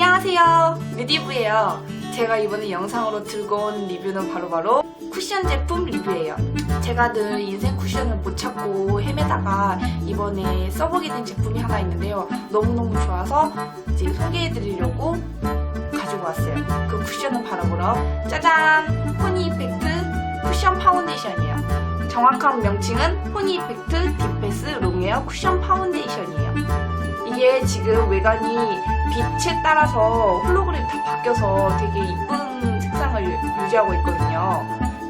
안녕하세요. 뮤디브예요. 제가 이번에 영상으로 들고 온 리뷰는 바로 바로 쿠션 제품 리뷰예요. 제가 늘 인생 쿠션을 못 찾고 헤매다가 이번에 써보게 된 제품이 하나 있는데요. 너무너무 좋아서 이제 소개해드리려고 가지고 왔어요. 그 쿠션은 바로바로 짜잔! 포니 이펙트 쿠션 파운데이션이에요. 정확한 명칭은 포니 이펙트 딥패스 롱웨어 쿠션 파운데이션이에요. 이게 지금 외관이 빛에 따라서 홀로그램이 다 바뀌어서 되게 이쁜 색상을 유- 유지하고 있거든요.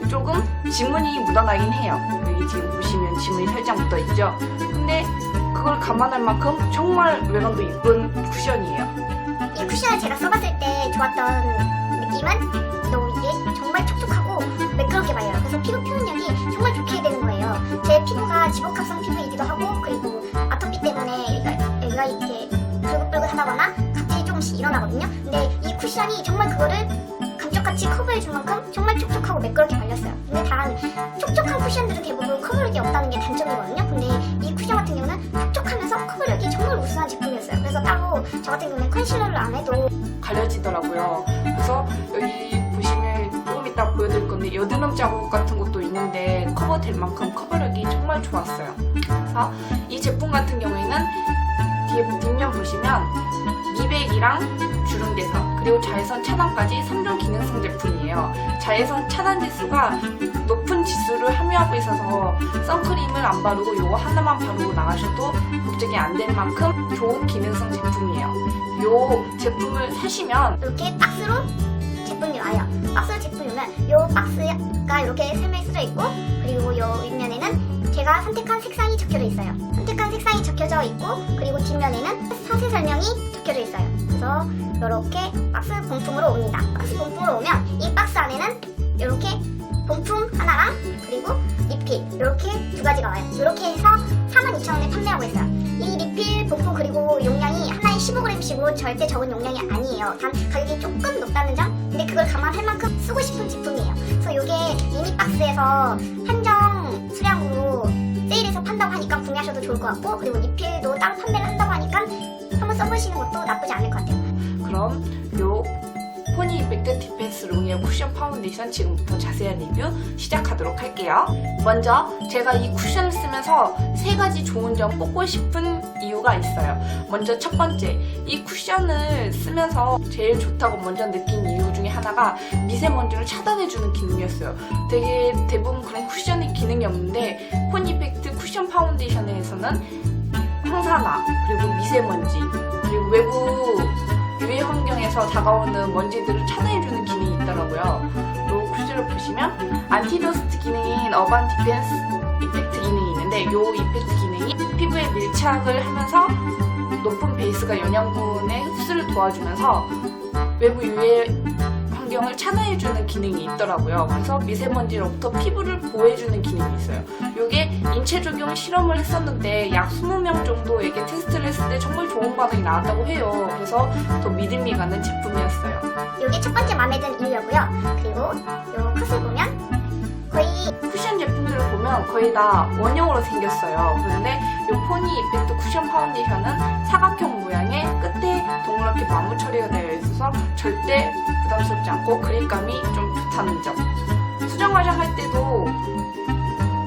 조금 지문이 묻어나긴 해요. 여기 지금 보시면 지문이 살짝 묻어있죠? 근데 그걸 감안할 만큼 정말 외관도 이쁜 쿠션이에요. 이 쿠션을 제가 써봤을 때 좋았던 느낌은 너 가려지더라고요. 그래서 여기 보시면 조금 이따 보여드릴 건데 여드름 자국 같은 것도 있는데 커버될 만큼 커버력이 정말 좋았어요. 그래서 이 제품 같은 경우에는 뒤에 뒷면 보시면 미백이랑 주름 개선 그리고 자외선 차단까지 3종 기능성 제품이에요. 자외선 차단 지수가 높은 지수를 함유하고 있어서 선크림을 안 바르고 이거 하나만 바르고 나가셔도 걱정이 안 될 만큼 좋은 기능성 제품이에요. 이 제품을 사시면 이렇게 박스로 제품이 와요. 박스로 제품이 오면 이 박스가 이렇게 설명서져 있고 그리고 이 윗면에는 제가 선택한 색상이 적혀져 있어요. 선택한 색상이 적혀져 있고 그리고 뒷면에는 상세 설명이 적혀져 있어요. 그래서 이렇게 박스 본품으로 옵니다. 박스 본품으로 오면 이 박스 안에는 이렇게 본품 하나랑 그리고 리필 이렇게 두 가지가 와요. 이렇게 해서 42,000원에 판매하고 있어요. 이 리필 본품 그리고 용 량이 하나에 15g씩으로 절대 적은 용량이 아니에요. 단 가격이 조금 높다는 점. 근데 그걸 감안할 만큼 쓰고 싶은 제품이에요. 그래서 이게 미니 박스에서 한정 수량으로 세일해서 판다고 하니까 구매하셔도 좋을 것 같고 그리고 리필도 따로 판매를 한다고 하니까 한번 써보시는 것도 나쁘지 않을 것 같아요. 그럼 요 포니 이펙트 디펜스 롱웨어 쿠션 파운데이션 지금부터 자세한 리뷰 시작하도록 할게요. 먼저 제가 이 쿠션을 쓰면서 세 가지 좋은 점 뽑고 싶은 이유가 있어요. 먼저 첫 번째, 이 쿠션을 쓰면서 제일 좋다고 먼저 느낀 이유 중에 하나가 미세먼지를 차단해주는 기능이었어요. 되게 대부분 그런 쿠션이 기능이 없는데 포니 이펙트 쿠션 파운데이션에서는 황사나 그리고 미세먼지 그리고 외부 유해 환경에서 다가오는 먼지들을 차단해주는 기능이 있더라고요. 요 쿠션을 보시면 안티더스트 기능인 어반 디펜스 이펙트 기능이 있는데 요 이펙트 기능이 피부에 밀착을 하면서 높은 베이스가 영양분의 흡수를 도와주면서 외부 유해 환경을 차단해주는 기능이 있더라고요. 그래서 미세먼지로부터 피부를 보호해주는 기능이 있어요. 이게 인체 적용 실험을 했었는데 약 20명 정도에게 테스트를 했을 때 정말 좋은 반응이 나왔다고 해요. 그래서 더 믿음이 가는 제품이었어요. 이게 첫 번째 마음에 든 이유였고요. 그리고 요 컷을 보면 거의 쿠션 제품들을 보면 거의 다 원형으로 생겼어요. 그런데 이 포니 이펙트 쿠션 파운데이션은 사각형 모양의 끝에 동그랗게 마무 처리가 되어 있어서 절대 부담스럽지 않고 그립감이 좀 좋다는 점. 수정 화장할 때도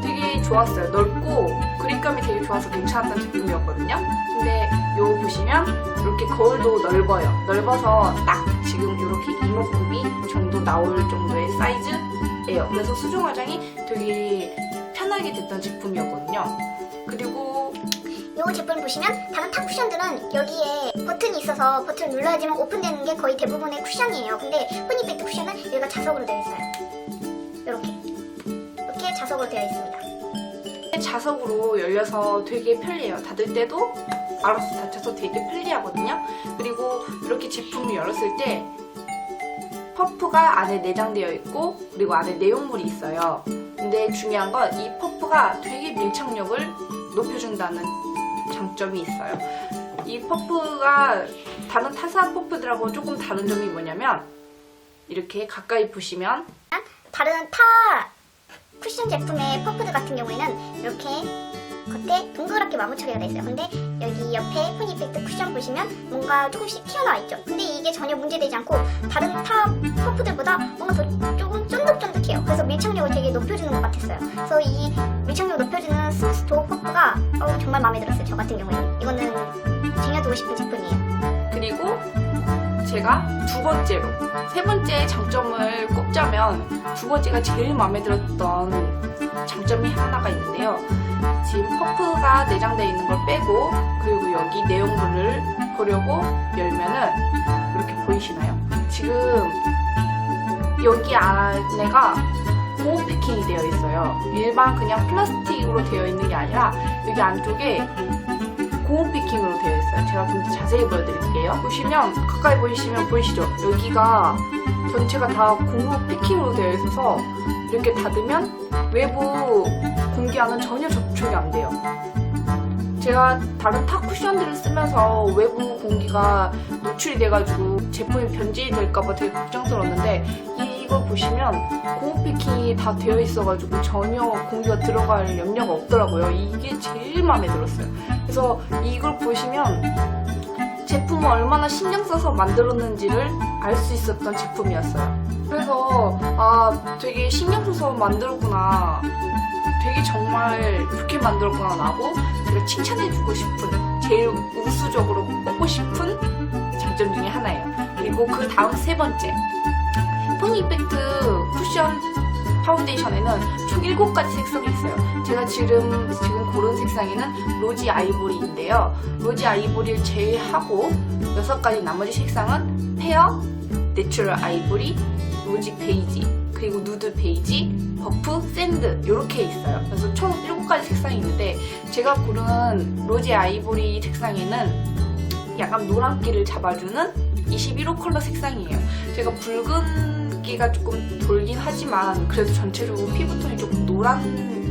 되게 좋았어요. 넓고 그립감이 되게 좋아서 괜찮았던 제품이었거든요. 근데 요 보시면 이렇게 거울도 넓어요. 넓어서 딱 지금 이렇게 이목구비 정도 나올 정도의 사이즈예요. 그래서 수중 화장이 되게 편하게 됐던 제품이었거든요. 그리고 이 제품을 보시면 다른 타 쿠션들은 여기에 버튼이 있어서 버튼을 눌러야지만 오픈되는 게 거의 대부분의 쿠션이에요. 근데 포니백트 쿠션은 여기가 자석으로 되어 있어요. 이렇게 이렇게 자석으로 되어 있습니다. 자석으로 열려서 되게 편리해요. 닫을 때도 알아서 닫혀서 되게 편리하거든요. 그리고 이렇게 제품을 열었을 때 퍼프가 안에 내장되어 있고 그리고 안에 내용물이 있어요. 근데 중요한 건 이 퍼프가 되게 밀착력을 높여준다는 장점이 있어요. 이 퍼프가 다른 타사 퍼프들하고 조금 다른 점이 뭐냐면 이렇게 가까이 보시면 다른 타 쿠션 제품의 퍼프들 같은 경우에는 이렇게 겉에 동그랗게 마구 처리가 돼 있어요. 근데 여기 옆에 폰 이펙트 쿠션 보시면 뭔가 조금씩 튀어나와 있죠. 근데 이게 전혀 문제되지 않고 다른 타 퍼프들보다 뭔가 더 조금 쫀득쫀득해요. 그래서 밀착력을 되게 높여주는 것 같았어요. 그래서 이 밀착력 높여주는 스무스 도어 퍼프가 어, 정말 마음에 들었어요. 저 같은 경우에는 이거는 쟁여두고 싶은 제품이에요. 그리고 제가 두 번째로 세 번째 장점을 꼽자면 두 번째가 제일 마음에 들었던 장점이 하나가 있는데요. 지금 퍼프가 내장되어 있는 걸 빼고 그리고 여기 내용물을 보려고 열면은 이렇게 보이시나요? 지금 여기 안에가 고무 패킹이 되어 있어요. 일반 그냥 플라스틱으로 되어 있는 게 아니라 여기 안쪽에 고무 패킹으로 되어 있어요. 제가 좀더 자세히 보여드릴게요. 보시면 가까이 보이시면 보이시죠? 여기가 전체가 다 고무 패킹으로 되어 있어서 이렇게 닫으면 외부 공기와는 전혀 접촉이 안 돼요. 제가 다른 타 쿠션들을 쓰면서 외부 공기가 노출이 돼가지고 제품이 변질이 될까봐 되게 걱정스러웠는데 이 걸 보시면 고무 패킹이 다 되어 있어가지고 전혀 공기가 들어갈 염려가 없더라고요. 이게 제일 마음에 들었어요. 그래서 이걸 보시면 제품을 얼마나 신경 써서 만들었는지를 알 수 있었던 제품이었어요. 그래서 아 되게 신경 써서 만들었구나. 되게 정말 좋게 만들었구나 라고 제가 칭찬해주고 싶은 제일 우수적으로 꼽고 싶은 장점 중에 하나예요. 그리고 그 다음 세 번째 폰 이펙트 쿠션 파운데이션에는 총 7가지 색상이 있어요. 제가 지금 지금 고른 색상에는 로지 아이보리인데요. 로지 아이보리를 제외하고 6가지 나머지 색상은 페어, 내추럴 아이보리, 로지 베이지, 그리고 누드 베이지, 버프, 샌드 이렇게 있어요. 그래서 총 7가지 색상이 있는데 제가 고른 로지 아이보리 색상에는 약간 노란기를 잡아주는 21호 컬러 색상이에요. 제가 붉은 기가 조금 돌긴 하지만 그래도 전체적으로 피부톤이 조금 노란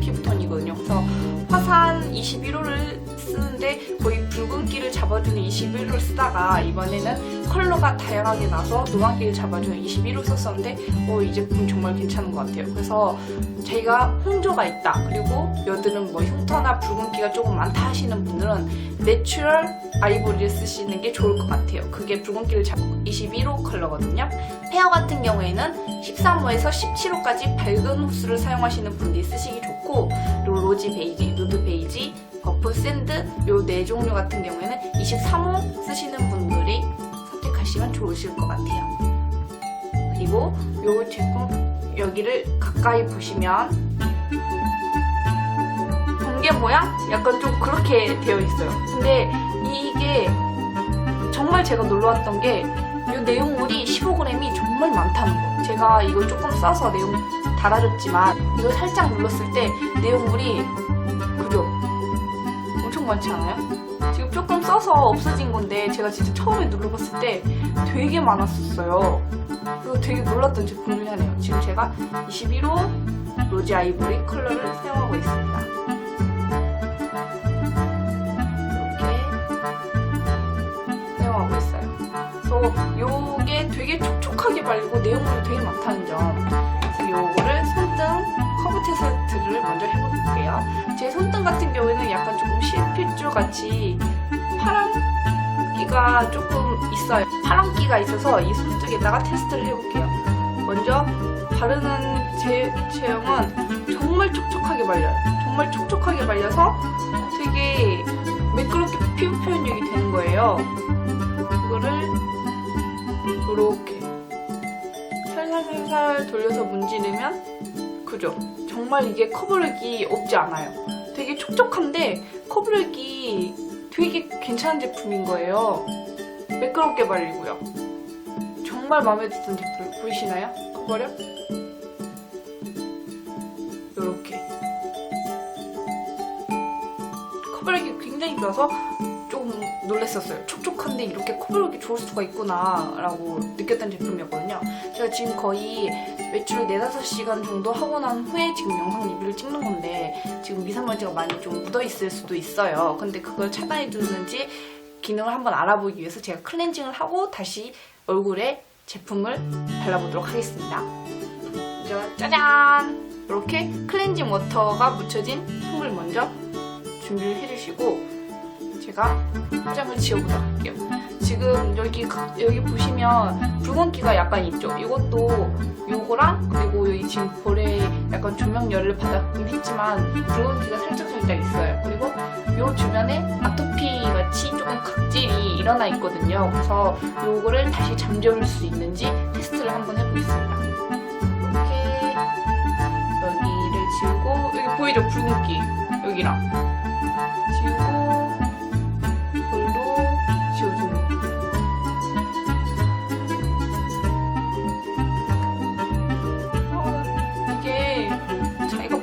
피부톤이거든요. 그래서 화산 21호를 쓰는데 거의 붉은기를 잡아주는 21호를 쓰다가 이번에는 컬러가 다양하게 나서 노란기를 잡아주는 21호 썼었는데 어, 이 제품 정말 괜찮은 것 같아요. 그래서 제가 홍조가 있다 그리고 여드름 뭐 흉터나 붉은기가 조금 많다 하시는 분들은 내추럴 아이보리를 쓰시는 게 좋을 것 같아요. 그게 붉은기를 잡고 21호 컬러거든요. 페어 같은 경우에는 13호에서 17호까지 밝은 호수를 사용하시는 분들이 쓰시기 좋고 그리고 로지 베이지, 누드 베이지, 버프 샌드 요 네 종류 같은 경우에는 23호 쓰시는 분들이 선택하시면 좋으실 것 같아요. 그리고 요 제품 여기를 가까이 보시면 번개 모양? 약간 좀 그렇게 되어 있어요. 근데 이게 정말 제가 놀라웠던 게 이 내용물이 15g이 정말 많다는 거. 제가 이거 조금 써서 내용 달아줬지만 이거 살짝 눌렀을 때 내용물이 그죠? 엄청 많지 않아요? 지금 조금 써서 없어진 건데 제가 진짜 처음에 눌러봤을 때 되게 많았었어요. 그리고 되게 놀랐던 제품 중에 하나예요. 지금 제가 21호 로지 아이보리 컬러를 사용하고 있습니다. 이렇게 사용하고 있어요. 그래서 요게 되게 촉촉하게 발리고 내용물이 되게 많다는 점. 요거를 손등 커브 테스트를 먼저 해볼게요. 제 손등 같은 경우에는 약간 조금 실핏줄 같이 파란기가 조금 있어요. 파란기가 있어서 이 손등에다가 테스트를 해볼게요. 먼저 바르는 제 체형은 정말 촉촉하게 발려요. 정말 촉촉하게 발려서 되게 매끄럽게 피부 표현력이 되는 거예요. 이거를 이렇게 살살살살 돌려서 문지르면 그죠? 정말 이게 커버력이 없지 않아요. 되게 촉촉한데 커버력이 되게 괜찮은 제품인 거예요. 매끄럽게 발리고요. 정말 마음에 드는 제품 보이시나요? 커버력? 이렇게 커버력이 굉장히 좋아서 놀랐었어요. 촉촉한데 이렇게 커버력이 좋을 수가 있구나 라고 느꼈던 제품이었거든요. 제가 지금 거의 외출을 4, 5시간 정도 하고 난 후에 지금 영상 리뷰를 찍는 건데 지금 미세먼지가 많이 좀 묻어있을 수도 있어요. 근데 그걸 차단해주는지 기능을 한번 알아보기 위해서 제가 클렌징을 하고 다시 얼굴에 제품을 발라보도록 하겠습니다. 먼저 짜잔! 이렇게 클렌징 워터가 묻혀진 솜을 먼저 준비를 해주시고 제가 화장을 지워보도록 할게요. 지금 여기 가- 여기 보시면 붉은기가 약간 있죠. 이것도 요거랑 그리고 여기 지금 볼에 약간 조명열을 받았긴 했지만 붉은기가 살짝 살짝 있어요. 그리고 요 주변에 아토피 같이 조금 각질이 일어나 있거든요. 그래서 요거를 다시 잠재울 수 있는지 테스트를 한번 해보겠습니다. 이렇게 여기를 지우고 여기 보이죠 붉은기 여기랑 지우고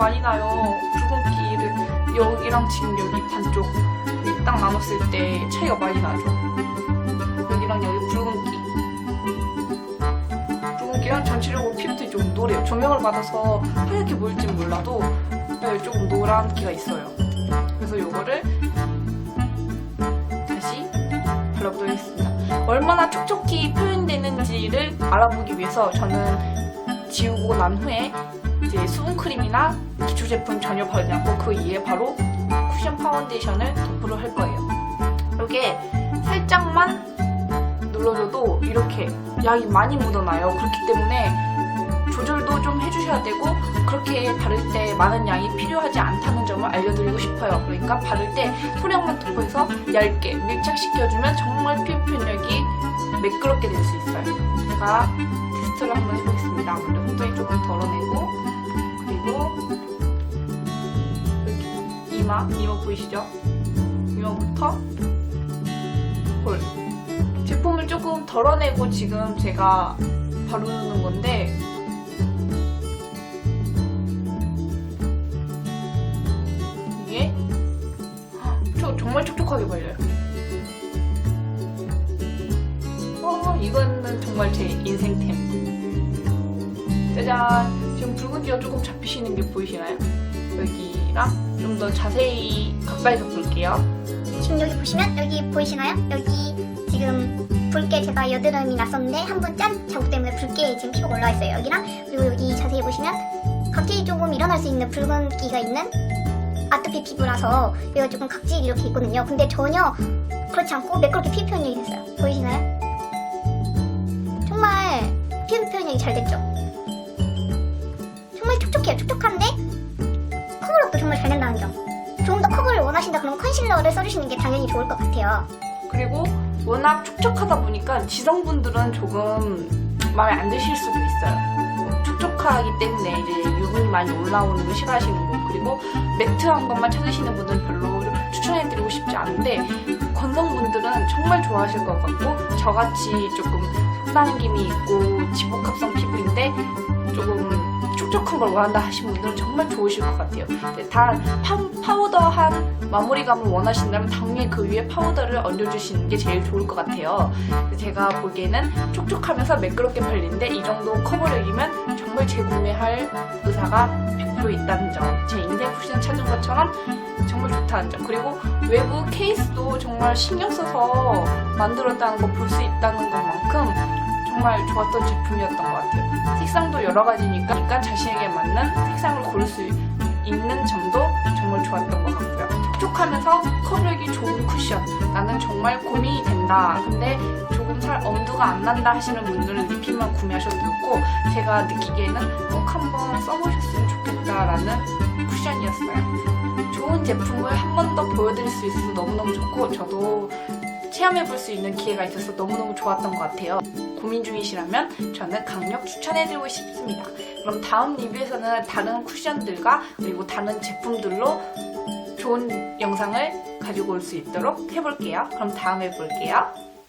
많이 나요. 붉은기를 여기랑 지금 여기 반쪽 여기 딱 나눴을 때 차이가 많이 나죠. 여기랑 여기 붉은기. 붉은기랑 전체적으로 피부들이 좀 노래요. 조명을 받아서 하얗게 보일진 몰라도 네, 조금 노란 기가 있어요. 그래서 이거를 다시 발라보도록 하겠습니다. 얼마나 촉촉히 표현되는지를 알아보기 위해서 저는 지우고 난 후에 이제 수분크림이나 기초 제품 전혀 바르지 않고 그 위에 바로 쿠션 파운데이션을 도포를 할 거예요. 이게 살짝만 눌러줘도 이렇게 양이 많이 묻어나요. 그렇기 때문에 조절도 좀 해주셔야 되고 그렇게 바를 때 많은 양이 필요하지 않다는 점을 알려드리고 싶어요. 그러니까 바를 때 소량만 도포해서 얇게 밀착시켜주면 정말 피부 표현력이 매끄럽게 될 수 있어요. 제가 테스트를 한번 해보겠습니다. 이마, 이마 보이시죠? 이마부터 볼 제품을 조금 덜어내고 지금 제가 바르는 건데 이게 저 정말 촉촉하게 발려요. 어, 이거는 정말 제 인생템. 짜잔. 지금 붉은기가 조금 잡히시는 게 보이시나요? 여기랑 좀 더 자세히 가까이서 볼게요. 지금 여기 보시면 여기 보이시나요? 여기 지금 붉게 제가 여드름이 났었는데 한 번 짠 자국 때문에 붉게 지금 피부가 올라와 있어요. 여기랑 그리고 여기 자세히 보시면 각질이 조금 일어날 수 있는 붉은기가 있는 아토피 피부라서 여기가 조금 각질이 이렇게 있거든요. 근데 전혀 그렇지 않고 매끄럽게 피부 표현력이 됐어요. 보이시나요? 정말 피부 표현력이 잘 됐죠? 정말 촉촉해요. 촉촉한데 정말 잘 된다는 점. 좀더 커버를 원하신다 그러면 컨실러를 써주시는 게 당연히 좋을 것 같아요. 그리고 워낙 촉촉하다 보니까 지성분들은 조금 마음에 안 드실 수도 있어요. 촉촉하기 때문에 이제 유분이 많이 올라오는 거 싫어하시는 분 그리고 매트한 것만 찾으시는 분들은 별로 추천해드리고 싶지 않은데 건성분들은 정말 좋아하실 것 같고 저같이 조금 속당김이 있고 지복합성 피부인데 조금 촉촉한 걸 원한다 하시는 분들은 정말 좋으실 것 같아요. 단 파, 파우더한 마무리감을 원하신다면 당연히 그 위에 파우더를 얹어주시는 게 제일 좋을 것 같아요. 제가 보기에는 촉촉하면서 매끄럽게 발리는데 이 정도 커버력이면 정말 재구매할 의사가 100% 있다는 점. 제 인생 쿠션 찾은 것처럼 정말 좋다는 점. 그리고 외부 케이스도 정말 신경 써서 만들었다는 거 볼 수 있다는 것만큼 정말 좋았던 제품이었던 것 같아요. 색상도 여러 가지니까 그러니까 자신에게 맞는 색상을 고를 수 있는 점도 정말 좋았던 것 같고요. 촉촉하면서 커버력이 좋은 쿠션. 나는 정말 고민이 된다. 근데 조금 살 엄두가 안 난다 하시는 분들은 리필만 구매하셔도 좋고 제가 느끼기에는 꼭 한번 써보셨으면 좋겠다라는 쿠션이었어요. 좋은 제품을 한 번 더 보여드릴 수 있어서 너무너무 좋고 저도 체험해 볼 수 있는 기회가 있어서 너무너무 좋았던 것 같아요. 고민 중이시라면 저는 강력 추천해드리고 싶습니다. 그럼 다음 리뷰에서는 다른 쿠션들과 그리고 다른 제품들로 좋은 영상을 가지고 올 수 있도록 해볼게요. 그럼 다음에 볼게요.